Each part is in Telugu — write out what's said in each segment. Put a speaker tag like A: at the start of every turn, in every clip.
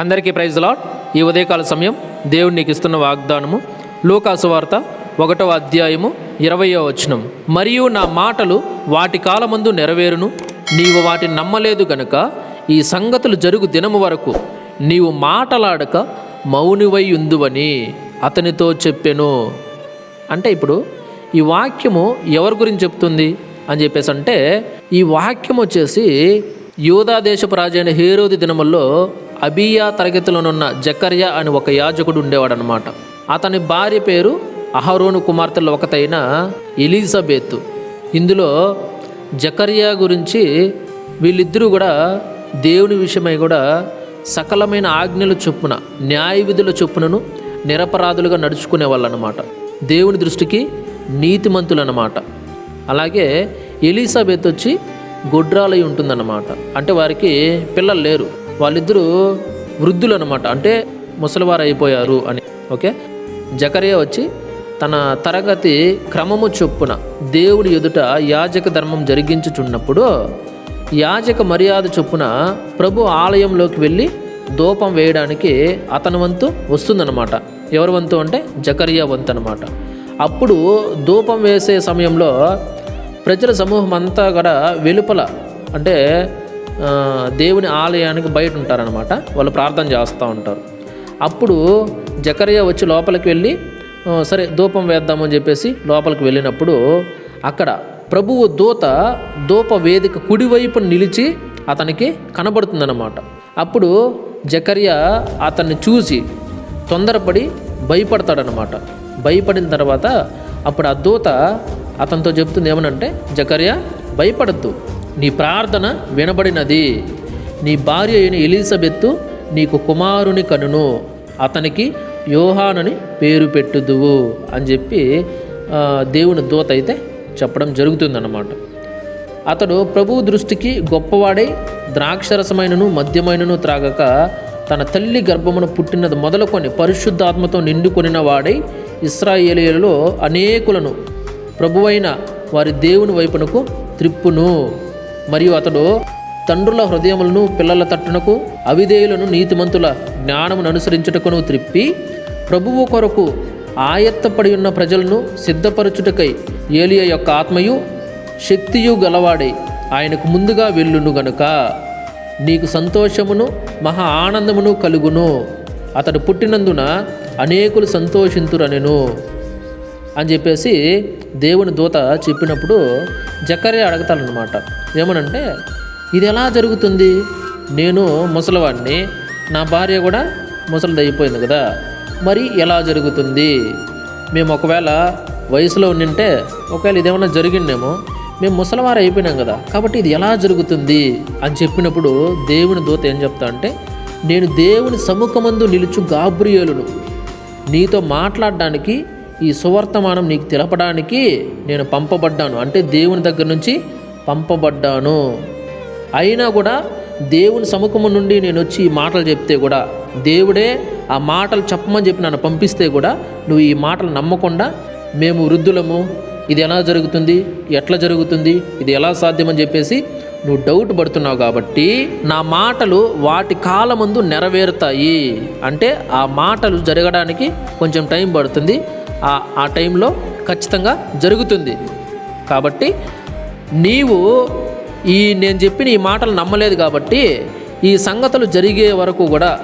A: అందరికీ ప్రైజ్ లాట్ ఈ ఉదయకాల సమయం దేవుడు నీకు ఇస్తున్న వాగ్దానము. లూకాసు వార్త ఒకటవ అధ్యాయము ఇరవయో వచనం. మరియు నా మాటలు వాటి కాలమందు నెరవేరును నీవు వాటిని నమ్మలేదు గనుక ఈ సంగతులు జరుగు దినము వరకు నీవు మాటలాడక మౌనివై ఉందువని అతనితో చెప్పెను. అంటే ఇప్పుడు ఈ వాక్యము ఎవరి గురించి చెప్తుంది అని చెప్పేసి అంటే ఈ వాక్యం వచ్చేసి యూదా దేశపు రాజైన హేరోది దినముల్లో అబియా తరగతిలోనున్న జకర్యా అని ఒక యాజకుడు ఉండేవాడు అనమాట అతని భార్య పేరు అహరోను కుమార్తెలు ఒకతైన ఎలిజబెత్. ఇందులో జకర్యా గురించి వీళ్ళిద్దరూ కూడా దేవుని విషయమై కూడా సకలమైన ఆజ్ఞల చొప్పున న్యాయ విధుల చొప్పునను నిరపరాధులుగా నడుచుకునే వాళ్ళు అనమాట దేవుని దృష్టికి నీతిమంతులు అన్నమాట అలాగే ఎలిజబెత్ వచ్చి గొడ్రాలై ఉంటుందన్నమాట. అంటే వారికి పిల్లలు లేరు. వాళ్ళిద్దరూ వృద్ధులు అనమాట అంటే ముసలివారు అయిపోయారు అని. ఓకే? జకరియా వచ్చి తన తరగతి క్రమము చొప్పున దేవుడి ఎదుట యాజక ధర్మం జరిగించుచున్నప్పుడు యాజక మర్యాద చొప్పున ప్రభు ఆలయంలోకి వెళ్ళి దూపం వేయడానికి అతని వంతు వస్తుందన్నమాట. ఎవరి వంతు అంటే జకరియా వంతు అనమాట అప్పుడు ధూపం వేసే సమయంలో ప్రజల సమూహం అంతా కూడా వెలుపల అంటే దేవుని ఆలయానికి బయట ఉంటారనమాట వాళ్ళు ప్రార్థన చేస్తూ ఉంటారు. అప్పుడు జకరియా వచ్చి లోపలికి వెళ్ళి సరే ధూపం వేద్దామని చెప్పేసి లోపలికి వెళ్ళినప్పుడు అక్కడ ప్రభువు దూత ధూప వేదిక కుడివైపు నిలిచి అతనికి కనబడుతుందన్నమాట. అప్పుడు జకర్య అతన్ని చూసి తొందరపడి భయపడతాడనమాట భయపడిన తర్వాత అప్పుడు ఆ దూత అతనితో చెప్తుంది ఏమనంటే జకర్య భయపడద్దు. నీ ప్రార్థన వినబడినది. నీ భార్య అయిన ఎలిజబెత్తు నీకు కుమారుని కనును. అతనికి యోహానని పేరు పెట్టుదువు అని చెప్పి దేవుని దూత అయితే చెప్పడం జరుగుతుందన్నమాట. అతడు ప్రభువు దృష్టికి గొప్పవాడై ద్రాక్షరసమైనను మద్యమైనను త్రాగక తన తల్లి గర్భమును పుట్టినది మొదలుకొని పరిశుద్ధాత్మతో నిండుకొనిన వాడై ఇస్రాయేలీలలో అనేకులను ప్రభువైన వారి దేవుని వైపునకు త్రిప్పును. మరియు అతడు తండ్రుల హృదయములను పిల్లల తట్టునకు అవిధేయులను నీతిమంతుల జ్ఞానమును అనుసరించుటకును త్రిప్పి ప్రభువు కొరకు ఆయత్తపడి ఉన్న ప్రజలను సిద్ధపరచుటకై ఏలియా యొక్క ఆత్మయు శక్తియు గలవాడై ఆయనకు ముందుగా వెళ్ళును గనుక. నీకు సంతోషమును మహా ఆనందమును కలుగును. అతడు పుట్టినందున అనేకులు సంతోషింతురనెను. అని చెప్పేసి దేవుని దూత చెప్పినప్పుడు జక్కరే అడగతాడనమాట ఏమనంటే ఇది ఎలా జరుగుతుంది? నేను ముసలివాడిని నా భార్య కూడా ముసలిది అయిపోయింది కదా మరి ఎలా జరుగుతుంది? మేము ఒకవేళ వయసులో ఉండింటే ఒకవేళ ఇదేమన్నా జరిగిందేమో మేము ముసలివారు అయిపోయినాం కదా కాబట్టి ఇది ఎలా జరుగుతుంది? అని చెప్పినప్పుడు దేవుని దూత ఏం చెప్తా అంటే నేను దేవుని సముఖమందు నిలుచు గాబ్రియేలును నీతో మాట్లాడడానికి ఈ సువర్తమానం నీకు తెలపడానికి నేను పంపబడ్డాను. అంటే దేవుని దగ్గర నుంచి పంపబడ్డాను. అయినా కూడా దేవుని సముఖము నుండి నేను వచ్చి ఈ మాటలు చెప్తే కూడా దేవుడే ఆ మాటలు చెప్పమని చెప్పి నన్ను పంపిస్తే కూడా నువ్వు ఈ మాటలు నమ్మకుండా మేము వృద్ధులము ఇది ఎలా జరుగుతుంది ఎట్లా జరుగుతుంది ఇది ఎలా సాధ్యమని చెప్పేసి నువ్వు డౌట్ పడుతున్నావు కాబట్టి నా మాటలు వాటి కాలమందు నెరవేరుతాయి. అంటే ఆ మాటలు జరగడానికి కొంచెం టైం పడుతుంది. ఆ ఆ టైంలో ఖచ్చితంగా జరుగుతుంది. కాబట్టి నీవు ఈ నేను చెప్పిన ఈ మాటలు నమ్మలేదు కాబట్టి ఈ సంగతులు జరిగే వరకు కూడా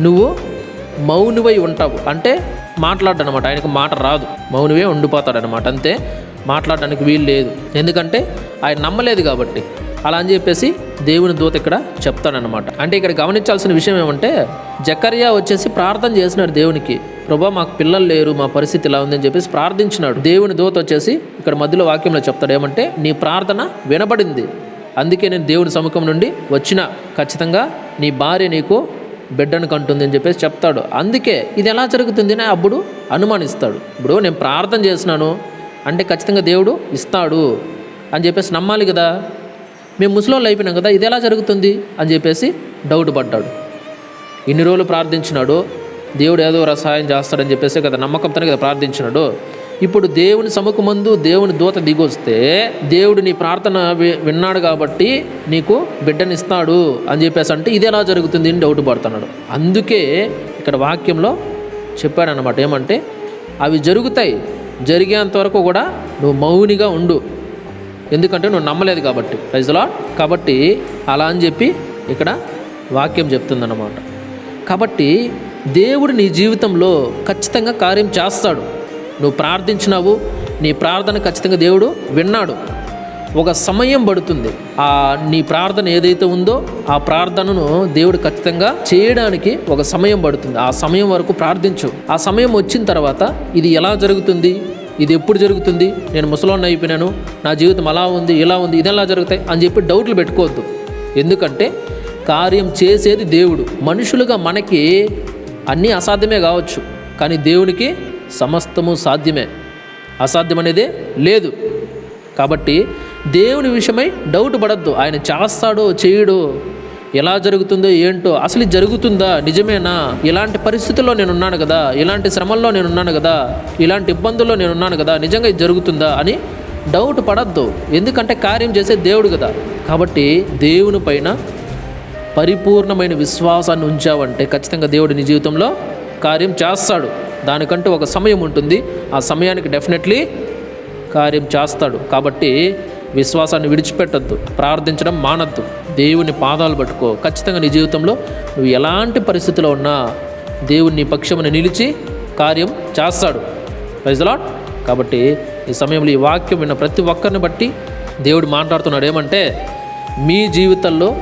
A: నువ్వు మౌనివై ఉంటావు. అంటే మాట్లాడనమాట ఆయనకు మాట రాదు. మౌనివే ఉండిపోతాడనమాట అంతే. మాట్లాడడానికి వీలు లేదు. ఎందుకంటే ఆయన నమ్మలేదు కాబట్టి. అలా అని చెప్పేసి దేవుని దూత ఇక్కడ చెప్తాడనమాట అంటే ఇక్కడ గమనించాల్సిన విషయం ఏమంటే జకర్యా వచ్చేసి ప్రార్థన చేసినాడు దేవునికి. ప్రభా మాకు పిల్లలు లేరు మా పరిస్థితి ఇలా ఉందని చెప్పేసి ప్రార్థించినాడు. దేవుని దూత వచ్చేసి ఇక్కడ మధ్యలో వాక్యంలో చెప్తాడు. ఏమంటే నీ ప్రార్థన వినబడింది. అందుకే నేను దేవుని సముఖం నుండి వచ్చిన. ఖచ్చితంగా నీ భార్య నీకు బిడ్డను కంటుంది అని చెప్పేసి చెప్తాడు. అందుకే ఇది ఎలా జరుగుతుంది? అని అప్పుడు అనుమానిస్తాడు. ఇప్పుడు నేను ప్రార్థన చేసినాను. అంటే ఖచ్చితంగా దేవుడు ఇస్తాడు అని చెప్పేసి నమ్మాలి కదా. మేము ముసలోళ్ళు అయిపోయినాం కదా ఇది ఎలా జరుగుతుంది? అని చెప్పేసి డౌట్ పడ్డాడు. ఇన్ని రోజులు ప్రార్థించినాడు దేవుడు ఏదో రసాయం చేస్తాడని చెప్పేసి కదా నమ్మకంతోనే కదా ప్రార్థించినాడు. ఇప్పుడు దేవుని సముఖమందు దేవుని దూత దిగొస్తే దేవుడు నీ ప్రార్థన విన్నాడు కాబట్టి నీకు బిడ్డనిస్తాడు అని చెప్పేసి అంటే ఇది ఎలా జరుగుతుంది అని డౌట్ పడుతున్నాడు. అందుకే ఇక్కడ వాక్యంలో చెప్పాడనమాట ఏమంటే అవి జరుగుతాయి జరిగేంత వరకు కూడా నువ్వు మౌనిగా ఉండు. ఎందుకంటే నువ్వు నమ్మలేదు కాబట్టి. ప్రజలా కాబట్టి అలా అని చెప్పి ఇక్కడ వాక్యం చెప్తుందన్నమాట. కాబట్టి దేవుడు నీ జీవితంలో ఖచ్చితంగా కార్యం చేస్తాడు. నువ్వు ప్రార్థించినావు నీ ప్రార్థన ఖచ్చితంగా దేవుడు విన్నాడు. ఒక సమయం పడుతుంది. ఆ నీ ప్రార్థన ఏదైతే ఉందో ఆ ప్రార్థనను దేవుడు ఖచ్చితంగా చేయడానికి ఒక సమయం పడుతుంది. ఆ సమయం వరకు ప్రార్థించు. ఆ సమయం వచ్చిన తర్వాత ఇది ఎలా జరుగుతుంది? ఇది ఎప్పుడు జరుగుతుంది? నేను ముసలోన్న అయిపోయినాను నా జీవితం అలా ఉంది ఇలా ఉంది ఇదెలా జరుగుతాయి అని చెప్పి డౌట్లు పెట్టుకోవద్దు. ఎందుకంటే కార్యం చేసేది దేవుడు. మనుషులుగా మనకి అన్నీ అసాధ్యమే కావచ్చు కానీ దేవునికి సమస్తము సాధ్యమే. అసాధ్యం అనేది లేదు. కాబట్టి దేవుని విషయమై డౌట్ పడద్దు. ఆయన చేస్తాడో చేయడో ఎలా జరుగుతుందో ఏంటో అసలు జరుగుతుందా? నిజమేనా? ఇలాంటి పరిస్థితుల్లో నేను ఉన్నాను కదా ఇలాంటి శ్రమల్లో నేను ఉన్నాను కదా ఇలాంటి ఇబ్బందుల్లో నేను ఉన్నాను కదా నిజంగా ఇది జరుగుతుందా అని డౌట్ పడద్దు. ఎందుకంటే కార్యం చేసే దేవుడు కదా. కాబట్టి దేవుని పైన పరిపూర్ణమైన విశ్వాసాన్ని ఉంచావంటే ఖచ్చితంగా దేవుడు నీ జీవితంలో కార్యం చేస్తాడు. దానికంటూ ఒక సమయం ఉంటుంది. ఆ సమయానికి డెఫినెట్లీ కార్యం చేస్తాడు. కాబట్టి విశ్వాసాన్ని విడిచిపెట్టద్దు. ప్రార్థించడం మానద్దు. దేవుని పాదాలు పట్టుకో. ఖచ్చితంగా నీ జీవితంలో నువ్వు ఎలాంటి పరిస్థితిలో ఉన్నా దేవుని నీ పక్షమున నిలిచి కార్యం చేస్తాడు. రైజలాట్ కాబట్టి ఈ సమయంలో ఈ వాక్యం విన్న ప్రతి ఒక్కరిని బట్టి దేవుడు మాట్లాడుతున్నాడు. ఏమంటే మీ జీవితంలో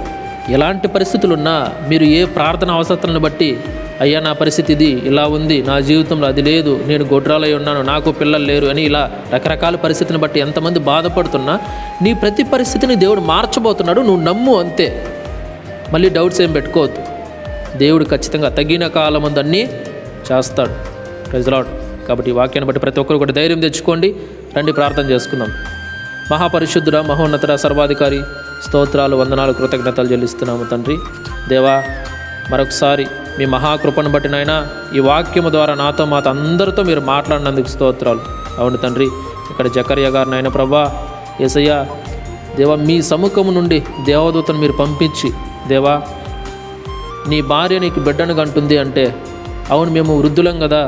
A: ఎలాంటి పరిస్థితులు ఉన్నా మీరు ఏ ప్రార్థన అవసరతలను బట్టి అయ్యా నా పరిస్థితి ఇది. ఇలా ఉంది. నా జీవితంలో అది లేదు. నేను గొడ్రాలై ఉన్నాను. నాకు పిల్లలు లేరు అని ఇలా రకరకాల పరిస్థితిని బట్టి ఎంతమంది బాధపడుతున్నా నీ ప్రతి పరిస్థితిని దేవుడు మార్చబోతున్నాడు. నువ్వు నమ్ము అంతే. మళ్ళీ డౌట్స్ ఏం పెట్టుకోవద్దు. దేవుడు ఖచ్చితంగా తగిన కాలం అన్నీ చేస్తాడు. ప్రజలాడు కాబట్టి ఈ వాక్యాన్ని బట్టి ప్రతి ఒక్కరు కూడా ధైర్యం తెచ్చుకోండి. రండి ప్రార్థన చేసుకుందాం. మహాపరిశుద్ధుడ మహోన్నతుడ సర్వాధికారి స్తోత్రాలు వందనాలు కృతజ్ఞతలు చెల్లిస్తున్నాము తండ్రి. దేవా మరొకసారి మీ మహాకృపను బట్టి నాయన ఈ వాక్యము ద్వారా నాతో మాత అందరితో మీరు మాట్లాడినందుకు స్తోత్రాలు. అవును తండ్రి ఇక్కడ జకర్య గారు నాయన ప్రభా ఎసయ్య దేవా మీ సముఖము నుండి దేవదూతను మీరు పంపించి దేవా నీ భార్య నీకు బిడ్డను కంటుంది అంటే అవును మేము వృద్ధులం కదా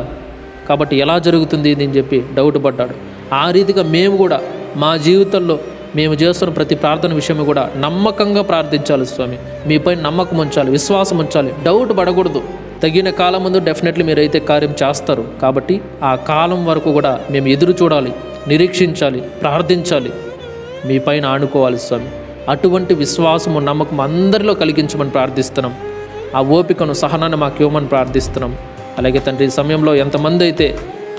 A: కాబట్టి ఎలా జరుగుతుంది అని చెప్పి డౌట్ పడ్డాడు. ఆ రీతిగా మేము కూడా మా జీవితంలో మేము చేస్తున్న ప్రతి ప్రార్థన విషయము కూడా నమ్మకంగా ప్రార్థించాలి స్వామి. మీపై నమ్మకం ఉంచాలి విశ్వాసం ఉంచాలి. డౌట్ పడకూడదు. తగిన కాలం ముందు డెఫినెట్లీ మీరైతే కార్యం చేస్తారు. కాబట్టి ఆ కాలం వరకు కూడా మేము ఎదురు చూడాలి నిరీక్షించాలి ప్రార్థించాలి. మీ పైన ఆనుకోవాలి స్వామి. అటువంటి విశ్వాసము నమ్మకం అందరిలో కలిగించమని ప్రార్థిస్తున్నాం. ఆ ఓపికను సహనాన్ని మాకు ఇవ్వమని ప్రార్థిస్తున్నాం. అలాగే తండ్రి సమయంలో ఎంతమంది అయితే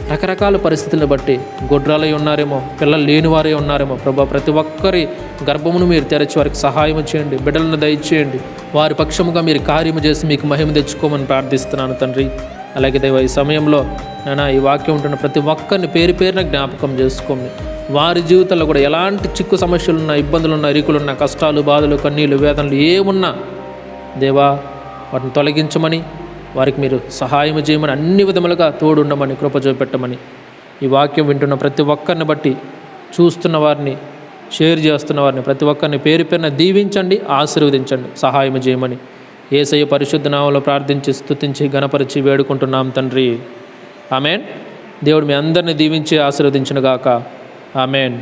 A: రకరకాల పరిస్థితులను బట్టి గొడ్రాలై ఉన్నారేమో పిల్లలు లేనివారే ఉన్నారేమో ప్రభా. ప్రతి ఒక్కరి గర్భమును మీరు తెరచి వారికి సహాయం చేయండి బిడ్డలను దయచేయండి. వారి పక్షముగా మీరు కార్యము చేసి మీకు మహిమ తెచ్చుకోమని ప్రార్థిస్తున్నాను తండ్రి. అలాగే దేవ ఈ సమయంలో నేను ఈ వాక్యం ఉంటున్న ప్రతి ఒక్కరిని పేరు పేరున జ్ఞాపకం చేసుకోండి. వారి జీవితంలో కూడా ఎలాంటి చిక్కు సమస్యలున్నా ఇబ్బందులున్నా ఇరుకులున్నా కష్టాలు బాధలు కన్నీళ్ళు వేదనలు ఏమున్నా దేవా వాటిని తొలగించమని వారికి మీరు సహాయం చేయమని అన్ని విధములుగా తోడుండమని కృప చూపెట్టమని ఈ వాక్యం వింటున్న ప్రతి ఒక్కరిని బట్టి చూస్తున్న వారిని షేర్ చేస్తున్న వారిని ప్రతి ఒక్కరిని పేరు పేరున దీవించండి ఆశీర్వదించండి సహాయం చేయమని ఏసయ్య పరిశుద్ధ నామంలో ప్రార్థించి స్థుతించి గణపరిచి వేడుకుంటున్నాం తండ్రి. ఆమెన్. దేవుడు మీ అందరిని దీవించి ఆశీర్వదించినగాక. ఆమెన్.